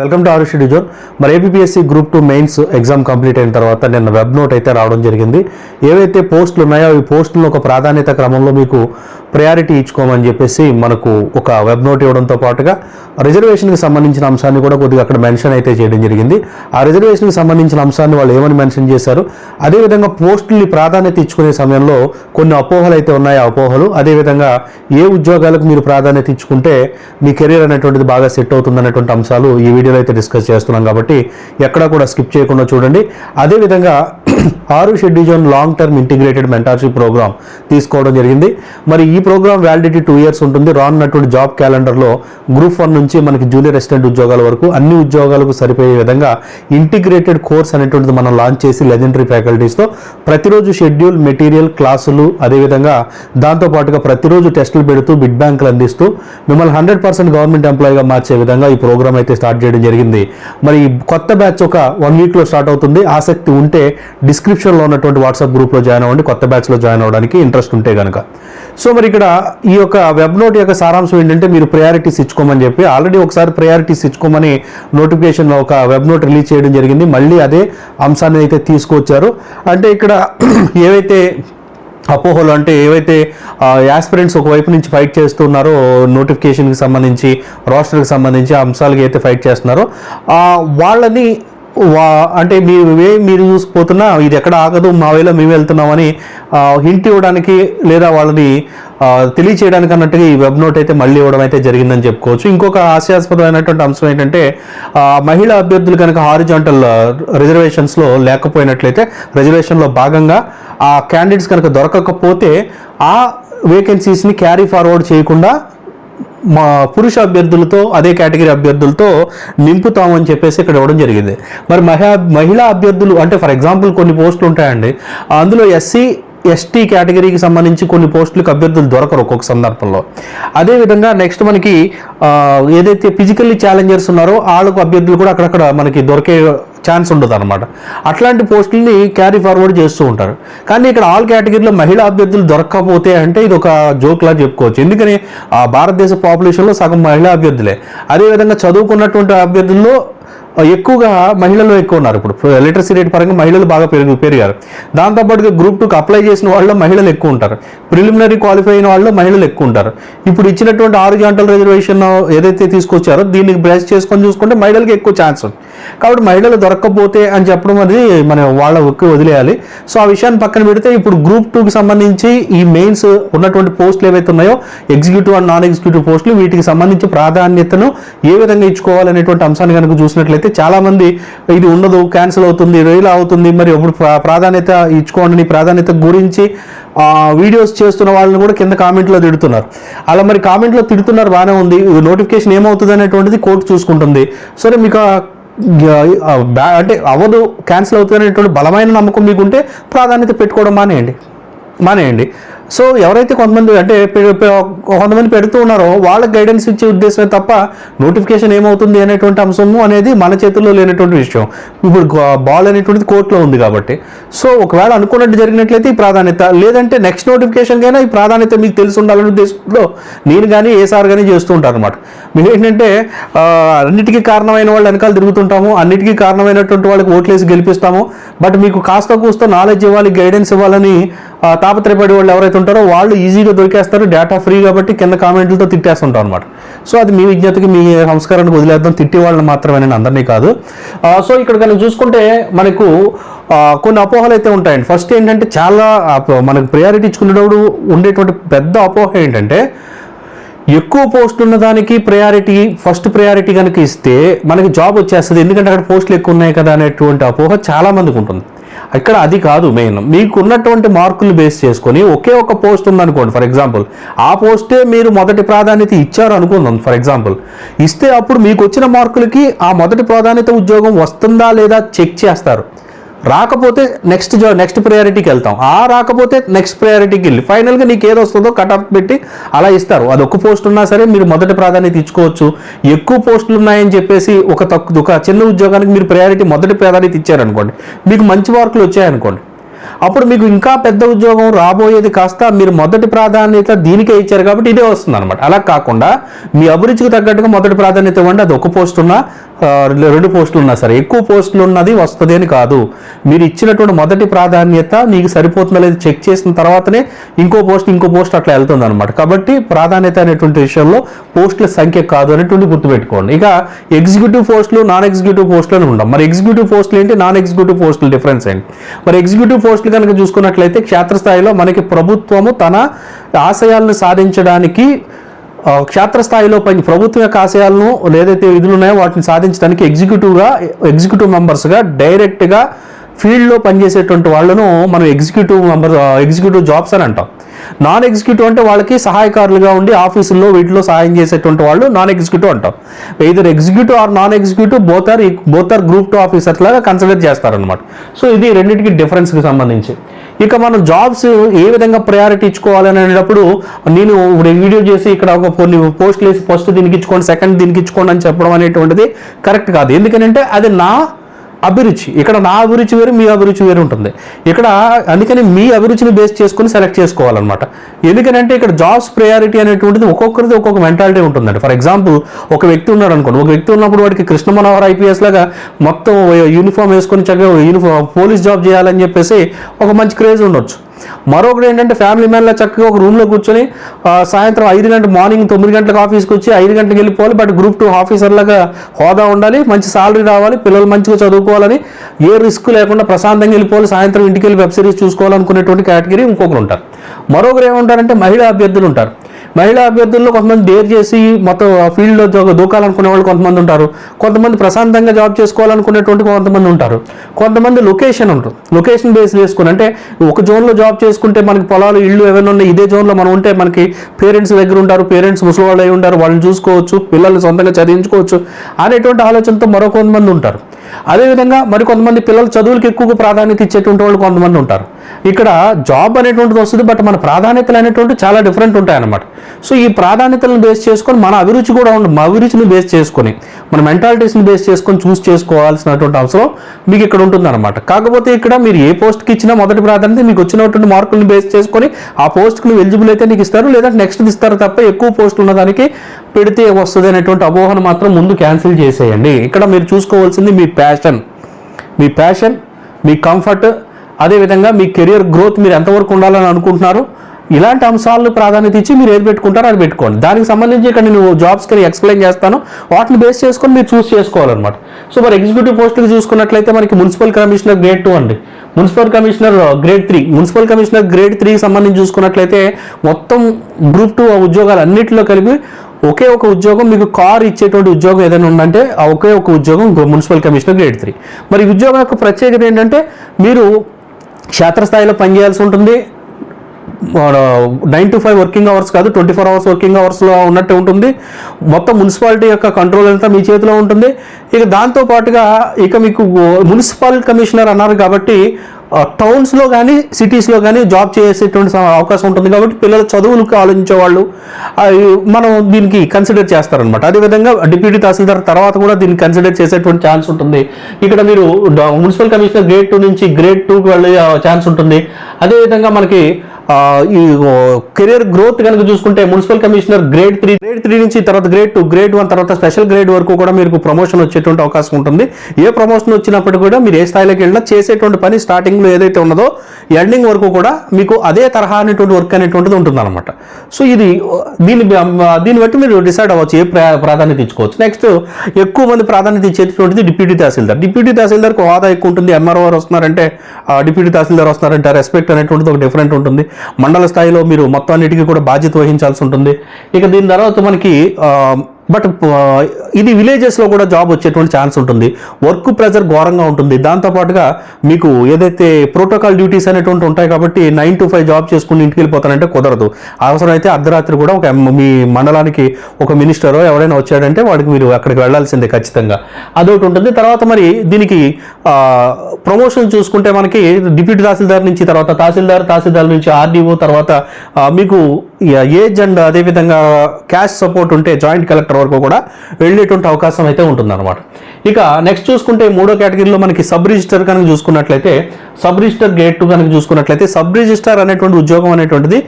Welcome to Arushi డిజోన్. మరి APSC group two mains exam complete అయిన తర్వాత నిన్న వెబ్ నోట్ అయితే రావడం జరిగింది. ఏవైతే పోస్టులు ఉన్నాయో అవి పోస్టులను ఒక ప్రాధాన్యత క్రమంలో మీకు ప్రయారిటీ ఇచ్చుకోమని చెప్పేసి మనకు ఒక వెబ్ నోట్ ఇవ్వడంతో పాటుగా రిజర్వేషన్కి సంబంధించిన అంశాన్ని కూడా కొద్దిగా అక్కడ మెన్షన్ అయితే చేయడం జరిగింది. ఆ రిజర్వేషన్కి సంబంధించిన అంశాన్ని వాళ్ళు ఏమని మెన్షన్ చేశారు? అదేవిధంగా పోస్టుల్ని ప్రాధాన్యత ఇచ్చుకునే సమయంలో కొన్ని అపోహలు అయితే ఉన్నాయి. ఆ అపోహలు అదేవిధంగా ఏ ఉద్యోగాలకు మీరు ప్రాధాన్యత ఇచ్చుకుంటే మీ కెరీర్ అనేటువంటిది బాగా సెట్ అవుతుంది అనేటువంటి అంశాలు ఈ వీడియోలో అయితే డిస్కస్ చేస్తున్నాం కాబట్టి ఎక్కడా కూడా స్కిప్ చేయకుండా చూడండి. అదేవిధంగా ఆరు షెడ్యూజన్ long term integrated mentorship programme తీసుకోవడం జరిగింది. మరి ఈ ప్రోగ్రామ్ వ్యాలిడిటీ టూ ఇయర్స్ ఉంటుంది. రానున్నటువంటి జాబ్ క్యాలెండర్లో గ్రూప్ వన్ నుంచి మనకి జూనియర్ అసిస్టెంట్ ఉద్యోగాల వరకు అన్ని ఉద్యోగాలకు సరిపోయే విధంగా ఇంటిగ్రేటెడ్ కోర్స్ అనేటువంటిది మనం లాంచ్ చేసి లెజెండరీ ఫ్యాకల్టీస్తో ప్రతిరోజు షెడ్యూల్ మెటీరియల్ క్లాసులు అదేవిధంగా దాంతోపాటుగా ప్రతిరోజు టెస్టులు పెడుతూ బిడ్ బ్యాంకులు అందిస్తూ మిమ్మల్ని హండ్రెడ్ పర్సెంట్ గవర్నమెంట్ ఎంప్లాయీగా మార్చే విధంగా ఈ ప్రోగ్రామ్ అయితే స్టార్ట్ చేయడం జరిగింది. మరి కొత్త బ్యాచ్ ఒక వన్ వీక్లో స్టార్ట్ అవుతుంది. ఆసక్తి ఉంటే డిస్క్రిప్షన్లో ఉన్నటువంటి వాట్సాప్ గ్రూప్లో జాయిన్ అవ్వండి. కొత్త బ్యాచ్లో జాయిన్ అవ్వడానికి ఇంట్రెస్ట్ ఉంటే కనుక సో మరి ఇక్కడ ఈ యొక్క వెబ్ నోట్ యొక్క సారాంశం ఏంటంటే మీరు ప్రయారిటీస్ ఇచ్చుకోమని చెప్పి ఆల్రెడీ ఒకసారి ప్రయారిటీస్ ఇచ్చుకోమని నోటిఫికేషన్ ఒక వెబ్ నోట్ రిలీజ్ చేయడం జరిగింది. మళ్ళీ అదే అంశాన్ని అయితే తీసుకొచ్చారు. అంటే ఇక్కడ ఏవైతే అపోహలు అంటే ఏవైతే యాస్పిరెంట్స్ ఒకవైపు నుంచి ఫైట్ చేస్తున్నారో నోటిఫికేషన్కి సంబంధించి రోస్టర్కి సంబంధించి అంశాలకి అయితే ఫైట్ చేస్తున్నారో వాళ్ళని వా అంటే మీరు వే మీరు చూసిపోతున్నా ఇది ఎక్కడ ఆగదు మా వేలో మేము వెళ్తున్నామని హింట్ ఇవ్వడానికి లేదా వాళ్ళని తెలియచేయడానికి అన్నట్టుగా ఈ వెబ్ నోట్ అయితే మళ్ళీ ఇవ్వడం అయితే జరిగిందని చెప్పుకోవచ్చు. ఇంకొక హాస్యాస్పదమైనటువంటి అంశం ఏంటంటే మహిళా అభ్యర్థులు కనుక హారిజాంటల్ రిజర్వేషన్స్లో లేకపోయినట్లయితే రిజర్వేషన్లో భాగంగా ఆ క్యాండిడేట్స్ కనుక దొరకకపోతే ఆ వేకెన్సీస్ని క్యారీ ఫార్వర్డ్ చేయకుండా మా పురుష అభ్యర్థులతో అదే కేటగిరీ అభ్యర్థులతో నింపుతామని చెప్పేసి ఇక్కడ ఇవ్వడం జరిగింది. మరి మహిళా మహిళా అభ్యర్థులు అంటే ఫర్ ఎగ్జాంపుల్ కొన్ని పోస్టులు ఉంటాయండి. అందులో ఎస్సీ ఎస్టీ కేటగిరీకి సంబంధించి కొన్ని పోస్టులకు అభ్యర్థులు దొరకరు ఒక్కొక్క సందర్భంలో. అదేవిధంగా నెక్స్ట్ మనకి ఏదైతే ఫిజికల్లీ ఛాలెంజర్స్ ఉన్నారో వాళ్ళకు అభ్యర్థులు కూడా అక్కడక్కడ మనకి దొరికే ఛాన్స్ ఉండదు అనమాట అట్లాంటి పోస్టుల్ని క్యారీ ఫార్వర్డ్ చేస్తూ ఉంటారు. కానీ ఇక్కడ ఆల్ కేటగిరీలో మహిళా అభ్యర్థులు దొరకకపోతే అంటే ఇది ఒక జోక్లా చెప్పుకోవచ్చు. ఎందుకని? ఆ భారతదేశ పాపులేషన్లో సగం మహిళా అభ్యర్థులే. అదేవిధంగా చదువుకున్నటువంటి అభ్యర్థుల్లో ఎక్కువగా మహిళలు ఎక్కువ ఉన్నారు. ఇప్పుడు లిటరసీ రేట్ పరంగా మహిళలు బాగా పెరుగు పెరిగారు. దాంతోపాటుగా గ్రూప్ టూకి అప్లై చేసిన వాళ్ళు మహిళలు ఎక్కువ ఉంటారు. ప్రిలిమినరీ క్వాలిఫై అయిన వాళ్ళు మహిళలు ఎక్కువ ఉంటారు. ఇప్పుడు ఇచ్చినటువంటి ఆరు గంటల రిజర్వేషన్ ఏదైతే తీసుకొచ్చారో దీన్ని బ్రేస్ చేసుకొని చూసుకుంటే మహిళలకు ఎక్కువ ఛాన్స్ ఉంది. కాబట్టి మహిళలు దొరకకపోతే అని చెప్పడం అనేది మనం వాళ్ళ వదిలేయాలి. సో ఆ విషయాన్ని పక్కన పెడితే ఇప్పుడు గ్రూప్ టూకి సంబంధించి ఈ మెయిన్స్ ఉన్నటువంటి పోస్టులు ఏవైతే ఉన్నాయో ఎగ్జిక్యూటివ్ అండ్ నాన్ ఎగ్జిక్యూటివ్ పోస్టులు వీటికి సంబంధించి ప్రాధాన్యతను ఏ విధంగా ఇచ్చుకోవాలనేటువంటి అంశాన్ని కనుక చూసినట్లయితే చాలామంది ఇది ఉండదు క్యాన్సిల్ అవుతుంది ఇలా అవుతుంది. మరి ఎప్పుడు ప్రా- ప్రాధాన్యత ఇచ్చుకోండి ప్రాధాన్యత గురించి వీడియోస్ చేస్తున్న వాళ్ళని కూడా కింద కామెంట్లో తిడుతున్నారు. అలా మరి కామెంట్లో తిడుతున్నారు బాగానే ఉంది. నోటిఫికేషన్ ఏమవుతుంది అనేటువంటిది కోర్టు చూసుకుంటుంది. సరే మీకు బ్యా- అంటే అవ్వదు క్యాన్సిల్ అవుతుంది అనేటువంటి బలమైన నమ్మకం మీకుంటే ప్రాధాన్యత పెట్టుకోవడం మానేయండి. మానేయండి. సో ఎవరైతే కొంతమంది అంటే కొంతమంది పెడుతూ ఉన్నారో వాళ్ళకి గైడెన్స్ ఇచ్చే ఉద్దేశమే తప్ప నోటిఫికేషన్ ఏమవుతుంది అనేటువంటి అంశము అనేది మన చేతుల్లో లేనటువంటి విషయం. ఇప్పుడు బాల్ అనేటువంటిది కోర్టులో ఉంది కాబట్టి. సో ఒకవేళ అనుకున్నట్టు జరిగినట్లయితే ఈ ప్రాధాన్యత లేదంటే నెక్స్ట్ నోటిఫికేషన్కైనా ఈ ప్రాధాన్యత మీకు తెలిసి ఉండాలనే ఉద్దేశంలో నేను కానీ ఏ సార్ కానీ చేస్తూ ఉంటారు అనమాట మీరు ఏంటంటే అన్నిటికీ కారణమైన వాళ్ళు వెనకాల తిరుగుతుంటాము అన్నిటికీ కారణమైనటువంటి వాళ్ళకి ఓట్లేసి గెలిపిస్తాము బట్ మీకు కాస్త కూస్త నాలెడ్జ్ ఇవ్వాలి గైడెన్స్ ఇవ్వాలని తాపత్రయపడే వాళ్ళు ఎవరైతే ఉంటారో వాళ్ళు ఈజీగా దొరికేస్తారు డేటా ఫ్రీ కాబట్టి కింద కామెంట్లతో తిట్టేస్తుంటారు అనమాట సో అది మీ విజ్ఞతకి మీ సంస్కారానికి వదిలేద్దాం. తిట్టి వాళ్ళని మాత్రమే నేను అందరినీ కాదు. సో ఇక్కడ కనుక చూసుకుంటే మనకు కొన్ని అపోహలు అయితే ఉంటాయండి. ఫస్ట్ ఏంటంటే చాలా అపో- మనకు ప్రయారిటీ ఇచ్చుకునేటప్పుడు ఉండేటువంటి పెద్ద అపోహ ఏంటంటే ఎక్కువ పోస్టులు ఉన్న దానికి ప్రయారిటీ ఫస్ట్ ప్రయారిటీ కనుక ఇస్తే మనకి జాబ్ వచ్చేస్తుంది. ఎందుకంటే అక్కడ పోస్టులు ఎక్కువ ఉన్నాయి కదా అనేటువంటి అపోహ చాలా మందికి ఉంటుంది. ఇక్కడ అది కాదు మెయిన్ మీకు ఉన్నటువంటి మార్కులు బేస్ చేసుకొని ఒకే ఒక పోస్ట్ ఉందనుకోండి ఫర్ ఎగ్జాంపుల్ ఆ పోస్టే మీరు మొదటి ప్రాధాన్యత ఇచ్చారు అనుకుందాం ఫర్ ఎగ్జాంపుల్ ఇస్తే అప్పుడు మీకు వచ్చిన మార్కులకి ఆ మొదటి ప్రాధాన్యత ఉద్యోగం వస్తుందా లేదా చెక్ చేస్తారు. రాకపోతే నెక్స్ట్ జా నెక్స్ట్ ప్రయారిటీకి వెళ్తాం ఆ రాకపోతే నెక్స్ట్ ప్రయారిటీకి వెళ్ళి ఫైనల్గా నీకు ఏది వస్తుందో కట్ ఆఫ్ పెట్టి అలా ఇస్తారు. అది ఒక్క పోస్ట్ ఉన్నా సరే మీరు మొదటి ప్రాధాన్యత ఇచ్చుకోవచ్చు. ఎక్కువ పోస్టులు ఉన్నాయని చెప్పేసి ఒక తక్కువ ఒక చిన్న ఉద్యోగానికి మీరు ప్రయారిటీ మొదటి ప్రాధాన్యత ఇచ్చారనుకోండి. మీకు మంచి మార్కులు వచ్చాయనుకోండి. అప్పుడు మీకు ఇంకా పెద్ద ఉద్యోగం రాబోయేది కాస్త మీరు మొదటి ప్రాధాన్యత దీనికే ఇచ్చారు కాబట్టి ఇదే వస్తుంది అనమాట అలా కాకుండా మీ అభిరుచికి తగ్గట్టుగా మొదటి ప్రాధాన్యత ఇవ్వండి. అది ఒక పోస్ట్ ఉన్నా రెండు పోస్టులు ఉన్నా సరే. ఎక్కువ పోస్టులు ఉన్నది వస్తుంది అని కాదు. మీరు ఇచ్చినటువంటి మొదటి ప్రాధాన్యత నీకు సరిపోతుందో లేదు చెక్ చేసిన తర్వాతనే ఇంకో పోస్ట్ ఇంకో పోస్ట్ అట్లా వెళ్తుంది అనమాట కాబట్టి ప్రాధాన్యత అనేటువంటి విషయంలో పోస్టుల సంఖ్య కాదు అనేటువంటి గుర్తుపెట్టుకోండి ఇక ఎగ్జిక్యూటివ్ పోస్టులు నాన్ ఎగ్జిక్యూటివ్ పోస్టులు అని ఉంటాం మరి ఎగ్జిక్యూటివ్ పోస్టులు ఏంటి? నాన్ ఎగ్జిక్యూటివ్ పోస్టులు డిఫరెన్స్ ఏంటి? మరి ఎగ్జిక్యూటివ్ పోస్టులు కనుక చూసుకున్నట్లయితే క్షేత్రస్థాయిలో మనకి ప్రభుత్వము తన ఆశయాలను సాధించడానికి క్షేత్రస్థాయిలో పని ప్రభుత్వ యొక్క ఆశయాలను ఏదైతే విధులు ఉన్నాయో వాటిని సాధించడానికి ఎగ్జిక్యూటివ్గా ఎగ్జిక్యూటివ్ మెంబర్స్గా డైరెక్ట్గా ఫీల్డ్లో పనిచేసేటువంటి వాళ్ళను మనం ఎగ్జిక్యూటివ్ మెంబర్ ఎగ్జిక్యూటివ్ జాబ్స్ అని అంటాం. నాన్ ఎగ్జిక్యూటివ్ అంటే వాళ్ళకి సహాయకారులుగా ఉండి ఆఫీసుల్లో వీటిలో సహాయం చేసేటువంటి వాళ్ళు నాన్ ఎగ్జిక్యూటివ్ అంటాం. Either executive or non executive both are both are group two officers లాగా కన్సిడర్ చేస్తారనమాట సో ఇది రెండింటికి డిఫరెన్స్కి సంబంధించి. ఇక మనం జాబ్స్ ఏ విధంగా ప్రయారిటీ ఇచ్చుకోవాలని అనేటప్పుడు నేను ఇప్పుడు వీడియో చేసి ఇక్కడ ఒక కొన్ని పోస్టులు వేసి ఫస్ట్ దీనికి ఇచ్చుకోండి సెకండ్ దీనికి ఇచ్చుకోండి అని చెప్పడం అనేటువంటిది కరెక్ట్ కాదు. ఎందుకనంటే అది నా అభిరుచి. ఇక్కడ నా అభిరుచి వేరు మీ అభిరుచి వేరు ఉంటుంది. ఇక్కడ అందుకని మీ అభిరుచిని బేస్ చేసుకుని సెలెక్ట్ చేసుకోవాలన్నమాట. ఎందుకనంటే ఇక్కడ జాబ్స్ ప్రయారిటీ అనేటువంటిది ఒక్కొక్కరిది ఒక్కొక్క మెంటాలిటీ ఉంటుందండి. ఫర్ ఎగ్జాంపుల్ ఒక వ్యక్తి ఉన్నాడు అనుకోండి. ఒక వ్యక్తి ఉన్నప్పుడు వాడికి కృష్ణ మనోహర్ ఐపీఎస్ లాగా మొత్తం యూనిఫామ్ వేసుకొని చక్కగా యూనిఫామ్ పోలీస్ జాబ్ చేయాలని చెప్పేసి ఒక మంచి క్రేజ్ ఉండొచ్చు. మరొకటి ఏంటంటే ఫ్యామిలీ మ్యాన్లో చక్కగా ఒక రూమ్లో కూర్చొని సాయంత్రం ఐదు గంటల మార్నింగ్ తొమ్మిది గంటలకు ఆఫీస్కి వచ్చి ఐదు గంటలకు వెళ్ళిపోవాలి బట్ గ్రూప్ టూ ఆఫీసర్లాగా హోదా ఉండాలి మంచి సాలరీ రావాలి పిల్లలు మంచిగా చదువుకోవాలని ఏ రిస్క్ లేకుండా ప్రశాంతంగా వెళ్ళిపోవాలి సాయంత్రం ఇంటికి వెళ్ళి వెబ్ సిరీస్ చూసుకోవాలనుకునేటువంటి కేటగిరీ ఇంకొకరు ఉంటారు. మరొకరు ఏముంటారంటే మహిళా అభ్యర్థులు ఉంటారు. మహిళా అభ్యర్థుల్లో కొంతమంది డేర్ చేసి మొత్తం ఫీల్డ్లో దూకాలనుకునే వాళ్ళు కొంతమంది ఉంటారు. కొంతమంది ప్రశాంతంగా జాబ్ చేసుకోవాలనుకునేటువంటి కొంతమంది ఉంటారు. కొంతమంది లొకేషన్ ఉంటుంది. లొకేషన్ బేస్ చేసుకుని అంటే ఒక జోన్లో జాబ్ చేసుకుంటే మనకి పొలాలు ఇళ్ళు ఏమైనా ఉన్నాయి ఇదే జోన్లో మనం ఉంటే మనకి పేరెంట్స్ దగ్గర ఉంటారు పేరెంట్స్ ముసలి వాళ్ళు అయి ఉంటారు వాళ్ళని చూసుకోవచ్చు పిల్లల్ని సొంతంగా చదివించుకోవచ్చు అనేటువంటి ఆలోచనతో మరో కొంతమంది ఉంటారు. అదేవిధంగా మరి కొంతమంది పిల్లలు చదువులకు ఎక్కువగా ప్రాధాన్యత ఇచ్చేటువంటి వాళ్ళు కొంతమంది ఉంటారు. ఇక్కడ జాబ్ అనేటువంటిది వస్తుంది బట్ మన ప్రాధాన్యతలు అనేటువంటి చాలా డిఫరెంట్ ఉంటాయన్నమాట. సో ఈ ప్రాధాన్యతలను బేస్ చేసుకొని మన అభిరుచి కూడా ఉండి మా అభిరుచిని బేస్ చేసుకొని మన మెంటాలిటీస్ని బేస్ చేసుకొని చూస్ చేసుకోవాల్సినటువంటి అవసరం మీకు ఇక్కడ ఉంటుంది అనమాట కాకపోతే ఇక్కడ మీరు ఏ పోస్ట్కి ఇచ్చినా మొదటి ప్రాధాన్యత మీకు వచ్చినటువంటి మార్కులను బేస్ చేసుకొని ఆ పోస్ట్కి నువ్వు ఎలిజిబుల్ అయితే నీకు ఇస్తారు లేదంటే నెక్స్ట్ ఇస్తారు తప్ప ఎక్కువ పోస్టులు ఉన్నదానికి పెడితే వస్తుంది అనేటువంటి అపోహను మాత్రం ముందు క్యాన్సిల్ చేసేయండి. ఇక్కడ మీరు చూసుకోవాల్సింది మీ ప్యాషన్. మీ ప్యాషన్ మీ కంఫర్ట్ అదేవిధంగా మీ కెరియర్ గ్రోత్ మీరు ఎంతవరకు ఉండాలని అనుకుంటున్నారు? ఇలాంటి అంశాలను ప్రాధాన్యత ఇచ్చి మీరు ఏది పెట్టుకుంటారో అది పెట్టుకోండి. దానికి సంబంధించి ఇక్కడ నేను జాబ్స్కి ఎక్స్ప్లెయిన్ చేస్తాను. వాటిని బేస్ చేసుకొని మీరు చూస్ చేసుకోవాలన్నమాట. సో మరి ఎగ్జిక్యూటివ్ పోస్టులు చూసుకున్నట్లయితే మనకి మున్సిపల్ కమిషనర్ గ్రేడ్ టూ అండి. Municipal commissioner grade three. Municipal commissioner grade త్రీకి సంబంధించి చూసుకున్నట్లయితే మొత్తం గ్రూప్ టూ ఉద్యోగాలు అన్నింటిలో కలిపి ఒకే ఒక ఉద్యోగం మీకు కార్ ఇచ్చేటువంటి ఉద్యోగం ఏదైనా ఉందంటే ఆ ఒకే ఒక ఉద్యోగం మున్సిపల్ కమిషనర్ గ్రేడ్ త్రీ. మరి ఉద్యోగం యొక్క ప్రత్యేకత ఏంటంటే మీరు క్షేత్రస్థాయిలో పనిచేయాల్సి ఉంటుంది. Nine to five working hours కాదు ట్వంటీ ఫోర్ అవర్స్ వర్కింగ్ అవర్స్లో ఉన్నట్టు ఉంటుంది. మొత్తం మున్సిపాలిటీ యొక్క కంట్రోల్ అంతా మీ చేతిలో ఉంటుంది. ఇక దాంతో పాటుగా ఇక మీకు మున్సిపల్ కమిషనర్ అన్నారు కాబట్టి టౌన్స్లో కానీ సిటీస్లో కానీ జాబ్ చేసేటువంటి అవకాశం ఉంటుంది కాబట్టి పిల్లల చదువులకు ఆలోచించే వాళ్ళు మనం దీనికి కన్సిడర్ చేస్తారనమాట అదేవిధంగా డిప్యూటీ తహసీల్దార్ తర్వాత కూడా దీన్ని కన్సిడర్ చేసేటువంటి ఛాన్స్ ఉంటుంది. ఇక్కడ మీరు డ- మున్సిపల్ కమిషనర్ గ్రేడ్ టూ నుంచి గ్రేడ్ టూకి వెళ్ళే ఛాన్స్ ఉంటుంది. అదేవిధంగా మనకి ఈ కెరియర్ గ్రోత్ కనుక చూసుకుంటే municipal commissioner grade three grade three నుంచి తర్వాత గ్రేడ్ టూ గ్రేడ్ వన్ తర్వాత స్పెషల్ గ్రేడ్ వరకు కూడా మీకు ప్రమోషన్ వచ్చేటువంటి అవకాశం ఉంటుంది. ఏ ప్రమోషన్ వచ్చినప్పటికీ కూడా మీరు ఏ స్థాయిలోకి వెళ్ళినా చేసేటువంటి పని స్టార్టింగ్లో ఏదైతే ఉన్నదో ఎండింగ్ వరకు కూడా మీకు అదే తరహా అనేటువంటి వర్క్ అనేటువంటిది ఉంటుంది అనమాట సో ఇది దీన్ని దీన్ని బట్టి మీరు డిసైడ్ అవ్వచ్చు ఏ ప్రా- ప్రాధాన్యత ఇచ్చుకోవచ్చు. నెక్స్ట్ ఎక్కువ మంది ప్రాధాన్యత ఇచ్చేటువంటిది డిప్యూటీ తహసీల్దార్. డిప్యూటీ తహసీల్దార్కి హోదా ఎక్కువ ఉంటుంది. ఎంఆర్ఓ వారు వస్తున్నారంటే ఆ, డిప్యూటీ తహసీల్దార్ వస్తున్నారంటే రెస్పెక్ట్ అనేటువంటిది ఒక డిఫరెంట్ ఉంటుంది. మండల స్థాయిలో మీరు మొత్తం అన్నిటికీ కూడా బాధ్యత వహించాల్సి ఉంటుంది. ఇక దీని తర్వాత మనకి బట్ ఇది విలేజెస్లో కూడా జాబ్ వచ్చేటువంటి ఛాన్స్ ఉంటుంది. వర్క్ ప్రెజర్ ఘోరంగా ఉంటుంది. దాంతోపాటుగా మీకు ఏదైతే ప్రోటోకాల్ డ్యూటీస్ అనేటువంటి ఉంటాయి కాబట్టి నైన్ టు ఫైవ్ జాబ్ చేసుకుని ఇంటికి వెళ్ళిపోతానంటే కుదరదు. అవసరమైతే అర్ధరాత్రి కూడా ఒక మీ మండలానికి ఒక మినిస్టరో ఎవరైనా వచ్చాడంటే వాడికి మీరు అక్కడికి వెళ్ళాల్సిందే ఖచ్చితంగా. అదొకటి ఉంటుంది. తర్వాత మరి దీనికి ప్రమోషన్ చూసుకుంటే మనకి డిప్యూటీ తహసీల్దార్ నుంచి తర్వాత తహసీల్దార్ తహసీల్దార్ నుంచి ఆర్డీఓ తర్వాత మీకు ఏజ్ అండ్ అదేవిధంగా క్యాష్ సపోర్ట్ ఉంటే జాయింట్ కలెక్టర్ వరకు కూడా వెళ్ళేటువంటి అవకాశం అయితే ఉంటుందన్నమాట. ఇక నెక్స్ట్ చూసుకుంటే మూడో కేటగిరీలో మనకి సబ్ రిజిస్టర్ కనుక చూసుకున్నట్లయితే సబ్ రిజిస్టర్ గేట్ టూ కనుక చూసుకున్నట్లయితే సబ్ రిజిస్టర్ అనేటువంటి ఉద్యోగం అనేటువంటిది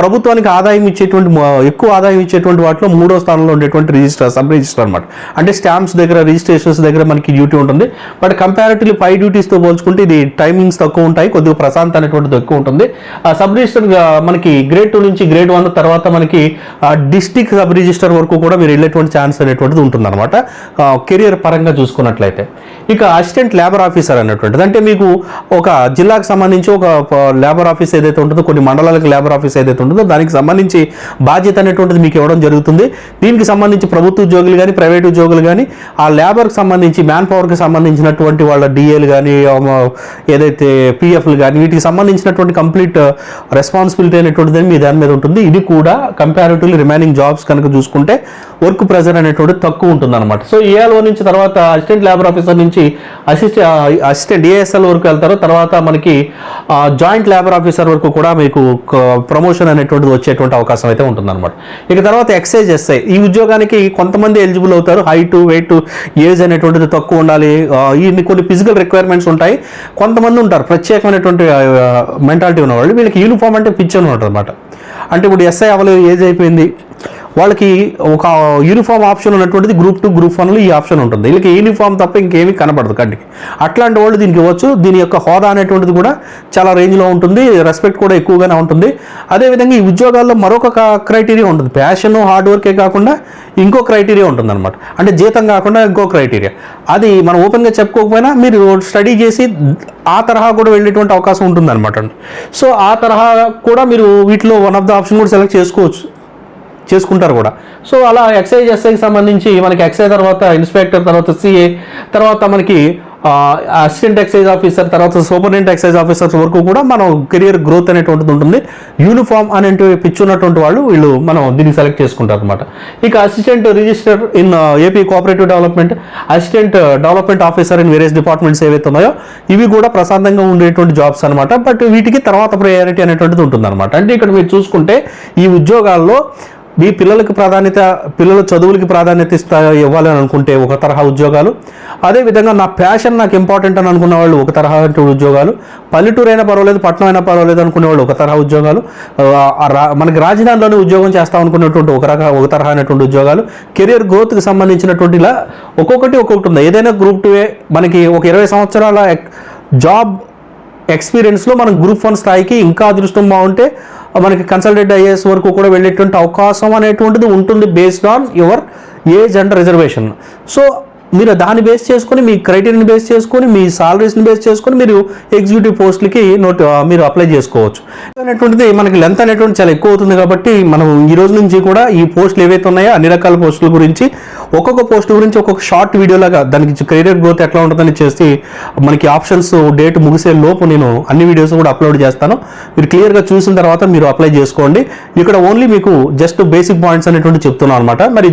ప్రభుత్వానికి ఆదాయం ఇచ్చేటువంటి ఎక్కువ ఆదాయం ఇచ్చేటువంటి వాటిలో మూడో స్థానంలో ఉండేటువంటి రిజిస్టర్ సబ్ రిజిస్టర్ అనమాట అంటే స్టాంప్స్ దగ్గర రిజిస్ట్రేషన్స్ దగ్గర మనకి డ్యూటీ ఉంటుంది. బట్ కంపారిటివ్లీ పై డ్యూటీస్తో పోల్చుకుంటే ఇది టైమింగ్స్ తక్కువ ఉంటాయి కొద్దిగా ప్రశాంత్ అనేటువంటిది ఎక్కువ ఉంటుంది. ఆ సబ్ రిజిస్టర్ మనకి గ్రేడ్ టూ నుంచి గ్రేడ్ వన్ తర్వాత మనకి డిస్టిక్ సబ్ రిజిస్టర్ వరకు కూడా మీరు వెళ్ళేటువంటి ఛాన్స్ అనేటువంటిది ఉంటుందన్నమాట. కెరియర్ పరంగా చూసుకున్నట్లయితే. ఇక అసిస్టెంట్ లేబర్ ఆఫీసర్ అనేటువంటిది. అంటే మీకు ఒక జిల్లాకు సంబంధించి ఒక లేబర్ ఆఫీస్ ఏదైతే ఉంటుందో కొన్ని మండలాలకు లేబర్ ఆఫీస్ ఏదైతే ఉంటుందో దానికి సంబంధించి బాధ్యత అనేటువంటిది మీకు ఇవ్వడం జరుగుతుంది. దీనికి సంబంధించి ప్రభుత్వ ఉద్యోగులు కానీ ప్రైవేట్ ఉద్యోగులు కానీ ఆ లేబర్కి సంబంధించి మ్యాన్ పవర్కి సంబంధించినటువంటి వాళ్ళ డిఏలు కానీ ఏదైతే పిఎఫ్లు కానీ వీటికి సంబంధించినటువంటి కంప్లీట్ రెస్పాన్సిబిలిటీ అనేటువంటిది మీ దాని మీద ఉంటుంది. ఇది కూడా కంపారిటివ్లీ రిమైనింగ్ జాబ్స్ కనుక చూసుకుంటే వర్క్ ప్రెజర్ అనేటువంటి తక్కువ ఉంటుంది అనమాట సో ఏఎల్ఓ నుంచి తర్వాత అసిస్టెంట్ లేబర్ ఆఫీసర్ నుంచి అసిస్ట్ అసిస్టెంట్ ఏఎస్ఎల్ వరకు వెళ్తారు. తర్వాత మనకి జాయింట్ లేబర్ ఆఫీసర్ వరకు కూడా మీకు ప్రమోషన్ అనేటువంటిది వచ్చేటువంటి అవకాశం అయితే ఉంటుందన్నమాట. ఇక తర్వాత ఎక్సైజ్ ఎస్ఐ ఈ ఉద్యోగానికి కొంతమంది ఎలిజిబుల్ అవుతారు. హైట్ వెయిట్ ఏజ్ అనేటువంటిది తక్కువ ఉండాలి. ఆ, ఈ కొన్ని ఫిజికల్ రిక్వైర్మెంట్స్ ఉంటాయి. కొంతమంది ఉంటారు. ప్రత్యేకమైనటువంటి మెంటాలిటీ ఉన్నవాళ్ళు. వీళ్ళకి యూనిఫామ్ అంటే పిచ్చి అనమాట అనమాట అంటే ఇప్పుడు ఎస్ఐ అవ్వలేదు ఏజ్ అయిపోయింది. వాళ్ళకి ఒక యూనిఫామ్ ఆప్షన్ ఉన్నటువంటిది గ్రూప్ టూ గ్రూప్ వన్లో ఈ ఆప్షన్ ఉంటుంది. వీళ్ళకి యూనిఫామ్ తప్ప ఇంకేమీ కనపడదు కంటికి. అట్లాంటి వాళ్ళు దీనికి ఇవ్వచ్చు. దీని యొక్క హోదా అనేటువంటిది కూడా చాలా రేంజ్లో ఉంటుంది. రెస్పెక్ట్ కూడా ఎక్కువగానే ఉంటుంది. అదేవిధంగా ఈ ఉద్యోగాల్లో మరొక క్రైటీరియా ఉంటుంది. ప్యాషన్ హార్డ్ వర్కే కాకుండా ఇంకో క్రైటీరియా ఉంటుంది అనమాట అంటే జీతం కాకుండా ఇంకో క్రైటీరియా అది మనం ఓపెన్గా చెప్పుకోకపోయినా మీరు స్టడీ చేసి ఆ తరహా కూడా వెళ్ళేటువంటి అవకాశం ఉంటుంది అనమాట సో ఆ తరహా కూడా మీరు వీటిలో వన్ ఆఫ్ ద ఆప్షన్ కూడా సెలెక్ట్ చేసుకోవచ్చు. చేసుకుంటారు కూడా. సో అలా ఎక్సైజ్ ఎస్ఐకి సంబంధించి మనకి ఎక్సైజ్ తర్వాత ఇన్స్పెక్టర్ తర్వాత సిఏ తర్వాత మనకి అసిస్టెంట్ ఎక్సైజ్ ఆఫీసర్ తర్వాత సూపరింటెండెంట్ ఎక్సైజ్ ఆఫీసర్స్ వరకు కూడా మనం కెరియర్ గ్రోత్ అనేటువంటిది ఉంటుంది. యూనిఫామ్ అనేటి పిచ్చున్నటువంటి వాళ్ళు వీళ్ళు మనం దీన్ని సెలెక్ట్ చేసుకుంటారు అనమాట ఇక assistant register in AP cooperative development assistant development officer in various departments ఏవైతే ఉన్నాయో ఇవి కూడా ప్రశాంతంగా ఉండేటువంటి జాబ్స్ అనమాట బట్ వీటికి తర్వాత ప్రయారిటీ అనేటువంటిది ఉంటుంది అనమాట అంటే ఇక్కడ మీరు చూసుకుంటే ఈ ఉద్యోగాల్లో మీ పిల్లలకు ప్రాధాన్యత పిల్లల చదువులకి ప్రాధాన్యత ఇస్తా ఇవ్వాలి అని అనుకుంటే ఒక తరహా ఉద్యోగాలు. అదేవిధంగా నా ప్యాషన్ నాకు ఇంపార్టెంట్ అని అనుకున్న వాళ్ళు ఒక తరహా ఉద్యోగాలు. పల్లెటూరు అయినా పర్వాలేదు పట్టణం అయినా పర్వాలేదు అనుకునే వాళ్ళు ఒక తరహా ఉద్యోగాలు. మనకి రాజధానిలోనే ఉద్యోగం చేస్తాం అనుకున్నటువంటి ఒక రకం ఒక తరహా అయినటువంటి ఉద్యోగాలు. కెరియర్ గ్రోత్కి సంబంధించినటువంటి ఇలా ఒక్కొక్కటి ఒక్కొక్కటి ఉంది ఏదైనా గ్రూప్ టూ మనకి ఒక ఇరవై సంవత్సరాల జాబ్ ఎక్స్పీరియన్స్లో మనం గ్రూప్ వన్ స్థాయికి ఇంకా అదృష్టం బాగుంటే మనకి కన్సల్టెంట్ ఐఏఎస్ వరకు కూడా వెళ్ళేటువంటి అవకాశం అనేటువంటిది ఉంటుంది based on your age and reservation so మీరు దాన్ని బేస్ చేసుకొని మీ క్రైటీరియాని బేస్ చేసుకొని మీ సాలరీస్ని బేస్ చేసుకొని మీరు ఎగ్జిక్యూటివ్ పోస్టులకి నోట్ మీరు అప్లై చేసుకోవచ్చు. అనేటువంటిది మనకి లెంత్ అనేటువంటి చాలా ఎక్కువ అవుతుంది కాబట్టి మనం ఈ రోజు నుంచి కూడా ఈ పోస్టులు ఏవైతే ఉన్నాయో అన్ని రకాల పోస్టుల గురించి ఒక్కొక్క పోస్ట్ గురించి ఒక్కొక్క షార్ట్ వీడియో లాగా దానికి కెరీర్ గ్రోత్ ఎట్లా ఉంటుందని చేసి మనకి ఆప్షన్స్ డేట్ ముగిసే లోపు నేను అన్ని వీడియోస్ కూడా అప్లోడ్ చేస్తాను. మీరు క్లియర్గా చూసిన తర్వాత మీరు అప్లై చేసుకోండి. ఇక్కడ ఓన్లీ మీకు జస్ట్ బేసిక్ పాయింట్స్ అనేటువంటి చెప్తున్నాను అనమాట. మరి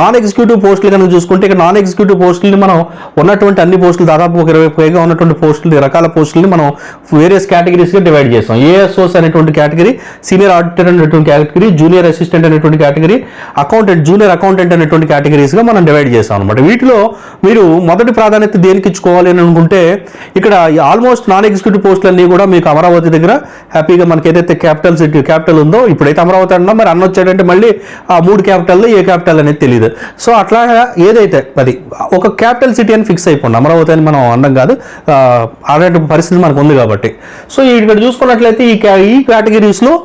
నాన్ ఎగ్జిక్యూటివ్ పోస్టులు కనుక చూసుకుంటే ఇక నాన్ ఎగ్జిక్యూటివ్ పోస్టులని మనం ఉన్నటువంటి అన్ని పోస్టులు దాదాపు ఒక ఇరవై పైగా ఉన్నటువంటి పోస్టులు రకాల పోస్టులని మనం వేరియస్ కేటగిరీస్గా డివైడ్ చేస్తాం. ఏఎస్ఓస్ అనేటువంటి కేటగిరీ సీనియర్ ఆడిటర్ అనేటువంటి కేటగిరీ జూనియర్ అసిస్టెంట్ అనేటువంటి కేటగిరీ అకౌంటెంట్ జూనియర్ అకౌంటెంట్ అనేటువంటి కేటగిరీస్గా మనం డివైడ్ చేస్తాం అనమాట వీటిలో మీరు మొదటి ప్రాధాన్యత దేనికి ఇచ్చుకోవాలి అని అనుకుంటే ఇక్కడ ఆల్మోస్ట్ నాన్ ఎగ్జిక్యూటివ్ పోస్టులన్నీ కూడా మీకు అమరావతి దగ్గర హ్యాపీగా మనకి ఏదైతే క్యాపిటల్ సిటీ క్యాపిటల్ ఉందో ఇప్పుడైతే అమరావతి అన్నా మరి అన్న వచ్చాడంటే మళ్ళీ ఆ మూడు క్యాపిటల్లో ఏ క్యాపిటల్ అనేది తెలియదు సో అట్లా ఏదైతే అది ఒక క్యాపిటల్ సిటీ అని ఫిక్స్ అయిపోండి. అమరావతి అని మనం అనడం కాదు. ఆ, పరిస్థితి మనకు ఉంది కాబట్టి. సో ఇక్కడ చూసుకున్నట్లయితే ఈ ఈ కేటగిరీస్లో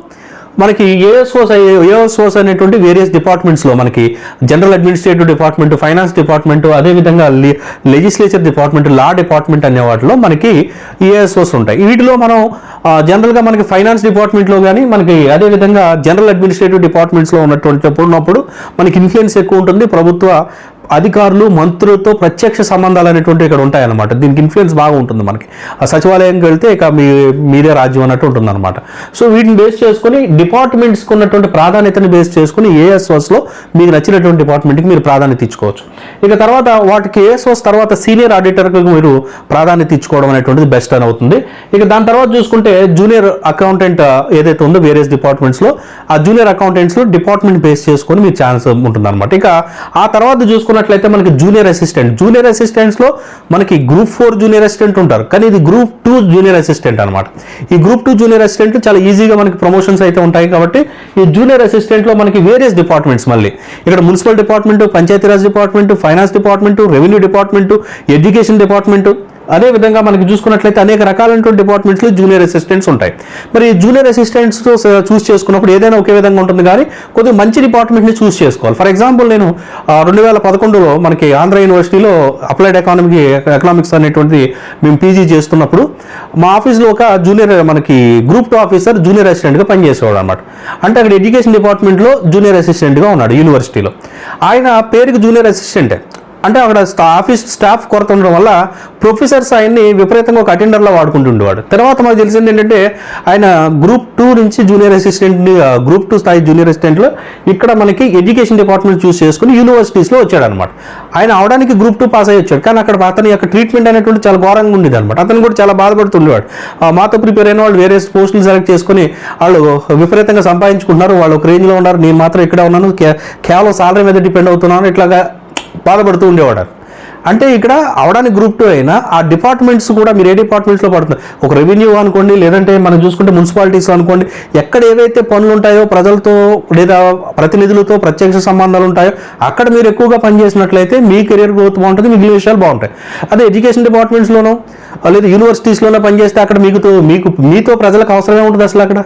మనకి ఏఎస్ఓస్ ఏఎస్ఓస్ అనేటువంటి వేరియస్ డిపార్ట్మెంట్స్లో మనకి general administrative department finance department అదేవిధంగా లెజిస్లేచర్ డిపార్ట్మెంట్ లా డిపార్ట్మెంట్ అనే వాటిలో మనకి ఏఎస్ఓస్ ఉంటాయి. వీటిలో మనం జనరల్గా మనకి ఫైనాన్స్ డిపార్ట్మెంట్లో కానీ మనకి అదేవిధంగా జనరల్ అడ్మినిస్ట్రేటివ్ డిపార్ట్మెంట్స్లో ఉన్నటువంటి ఉన్నప్పుడు మనకి ఇన్ఫ్లుయెన్స్ ఎక్కువ ఉంటుంది. ప్రభుత్వ అధికారులు మంత్రులతో ప్రత్యక్ష సంబంధాలు అనేటువంటివి ఇక్కడ ఉంటాయన్నమాట. దీనికి ఇన్ఫ్లుయెన్స్ బాగా ఉంటుంది మనకి. ఆ సచివాలయంకి వెళ్తే ఇక మీ మీదే రాజ్యం అన్నట్టు ఉంటుంది అనమాట సో వీటిని బేస్ చేసుకొని డిపార్ట్మెంట్స్కి ఉన్నటువంటి ప్రాధాన్యతని బేస్ చేసుకుని ఏఎస్ఓస్లో మీకు నచ్చినటువంటి డిపార్ట్మెంట్కి మీరు ప్రాధాన్యత ఇచ్చుకోవచ్చు. ఇక తర్వాత వాటికి ఏఎస్ఓస్ తర్వాత సీనియర్ ఆడిటర్కి మీరు ప్రాధాన్యత ఇచ్చుకోవడం అనేటువంటిది బెస్ట్ అని అవుతుంది. ఇక దాని తర్వాత చూసుకుంటే జూనియర్ అకౌంటెంట్ uh, ఏదైతే ఉందో వేరియస్ డిపార్ట్మెంట్స్లో ఆ జూనియర్ అకౌంటెంట్స్లో డిపార్ట్మెంట్ బేస్ చేసుకొని మీకు ఛాన్స్ ఉంటుంది అనమాట ఇక ఆ తర్వాత చూసుకున్నట్లయితే మనకి జూనియర్ అసిస్టెంట్. జూనియర్ అసిస్టెంట్స్లో మనకి గ్రూప్ ఫోర్ జూనియర్ అసిస్టెంట్ ఉంటారు. కానీ ఇది గ్రూప్ టూ జూనియర్ అసిస్టెంట్ అనమాట ఈ గ్రూప్ టూ జూనియర్ అసిస్టెంట్ చాలా ఈజీగా మనకి ప్రమోషన్స్ అయితే ఉంటాయి కాబట్టి ఈ జూనియర్ అసిస్టెంట్లో మనకి వేరియస్ డిపార్ట్మెంట్స్ మళ్ళీ. ఇక్కడ municipal department Panchayati Raj department finance department revenue department education department అదే విధంగా మనకి చూసుకున్నట్లయితే అనేక రకాలైనటువంటి డిపార్ట్మెంట్స్లో జూనియర్ అసిస్టెంట్స్ ఉంటాయి. మరి జూనియర్ అసిస్టెంట్స్ చూస్ చేసుకున్నప్పుడు ఏదైనా ఒకే విధంగా ఉంటుంది కానీ కొద్దిగా మంచి డిపార్ట్మెంట్ని చూస్ చేసుకోవాలి. ఫర్ ఎగ్జాంపుల్ నేను రెండు వేల పదకొండులో మనకి ఆంధ్ర యూనివర్సిటీలో అప్లైడ్ ఎకానమీ ఎకనామిక్స్ అనేటువంటిది మేము పీజీ చేస్తున్నప్పుడు మా ఆఫీస్లో ఒక జూనియర్ మనకి గ్రూప్ టూ ఆఫీసర్ జూనియర్ అసిస్టెంట్గా పనిచేసేవాడు అనమాట అంటే అక్కడ ఎడ్యుకేషన్ డిపార్ట్మెంట్లో జూనియర్ అసిస్టెంట్గా ఉన్నాడు యూనివర్సిటీలో ఆయన పేరుకి జూనియర్ అసిస్టెంటే అంటే అక్కడ స్టా- ఆఫీస్ స్టాఫ్ కొరత ఉండడం వల్ల ప్రొఫెసర్స్ ఆయన్ని విపరీతంగా ఒక అటెండర్లో వాడుకుంటుండేవాడు. తర్వాత మాకు తెలిసింది ఏంటంటే ఆయన గ్రూప్ టూ నుంచి జూనియర్ అసిస్టెంట్ గ్రూప్ టూ స్థాయి జూనియర్ అసిస్టెంట్లో ఇక్కడ మనకి ఎడ్యుకేషన్ డిపార్ట్మెంట్ చూస్ చేసుకుని యూనివర్సిటీస్లో వచ్చాడు అనమాట ఆయన అవడానికి గ్రూప్ టూ పాస్ అయ్యి వచ్చాడు. కానీ అక్కడ అతని యొక్క ట్రీట్మెంట్ అనేటువంటి చాలా ఘోరంగా ఉండేది అనమాట అతను కూడా చాలా బాధపడుతుండేవాడు. మాతో ప్రిపేర్ అయిన వాళ్ళు వేరే పోస్టులు సెలెక్ట్ చేసుకుని వాళ్ళు విపరీతంగా సంపాదించుకుంటున్నారు. వాళ్ళు ఒక రేంజ్లో ఉన్నారు. నేను మాత్రం ఇక్కడ ఉన్నాను. కేవలం సాలరీ మీద డిపెండ్ అవుతున్నాను. ఇట్లాగా బాధపడుతూ ఉండేవాడు అంటే ఇక్కడ అవడానికి గ్రూప్ టూ అయినా ఆ డిపార్ట్మెంట్స్ కూడా మీరు ఏ డిపార్ట్మెంట్స్లో పడుతుంది ఒక రెవెన్యూ అనుకోండి లేదంటే మనం చూసుకుంటే మున్సిపాలిటీస్ అనుకోండి ఎక్కడ ఏవైతే పనులు ఉంటాయో ప్రజలతో లేదా ప్రతినిధులతో ప్రత్యక్ష సంబంధాలు ఉంటాయో అక్కడ మీరు ఎక్కువగా పనిచేసినట్లయితే మీ కెరీర్ గ్రోత్ బాగుంటుంది మిగిలిన విషయాలు బాగుంటాయి. అదే ఎడ్యుకేషన్ డిపార్ట్మెంట్స్లోనో లేదా యూనివర్సిటీస్లోనో పనిచేస్తే అక్కడ మీకు మీకు మీతో ప్రజలకు అవసరమే ఉంటుంది అసలు అక్కడ?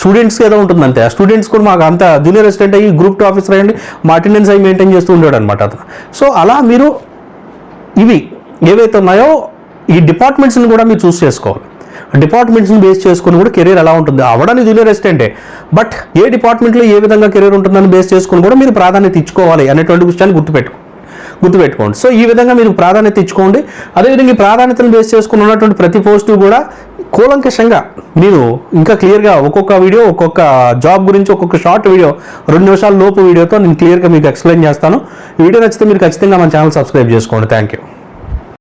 స్టూడెంట్స్కి ఏదో ఉంటుంది అంతే ఆ స్టూడెంట్స్ కూడా మాకు అంత జూనియర్ అసిస్టెంట్ అయ్యి గ్రూప్ టూ ఆఫీసర్ అయ్యండి మా అటెండెన్స్ అవి మెయింటైన్ చేస్తూ ఉండేవాడు అనమాట అతను. సో అలా మీరు ఇవి ఏవైతే ఉన్నాయో ఈ డిపార్ట్మెంట్స్ని కూడా మీరు చూస్ చేసుకోవాలి. డిపార్ట్మెంట్స్ని బేస్ చేసుకుని కూడా కెరీర్ ఎలా ఉంటుంది? అవడానికి జూనియర్ అసిస్టెంటే బట్ ఏ డిపార్ట్మెంట్లో ఏ విధంగా కెరీర్ ఉంటుందని బేస్ చేసుకుని కూడా మీరు ప్రాధాన్యత ఇచ్చుకోవాలి అనేటువంటి విషయాన్ని గుర్తుపెట్టుకో గుర్తుపెట్టుకోండి. సో ఈ విధంగా మీరు ప్రాధాన్యత ఇచ్చుకోండి. అదేవిధంగా ఈ ప్రాధాన్యతను బేస్ చేసుకుని ఉన్నటువంటి ప్రతి పోస్టు కూడా కూలంకషంగా నేను ఇంకా క్లియర్గా ఒక్కొక్క వీడియో ఒక్కొక్క జాబ్ గురించి ఒక్కొక్క షార్ట్ వీడియో రెండు నిమిషాల లోపు వీడియోతో నేను క్లియర్గా మీకు ఎక్స్ప్లెయిన్ చేస్తాను. వీడియో నచ్చితే మీరు ఖచ్చితంగా మన ఛానల్ సబ్స్క్రైబ్ చేసుకోండి. Thank you.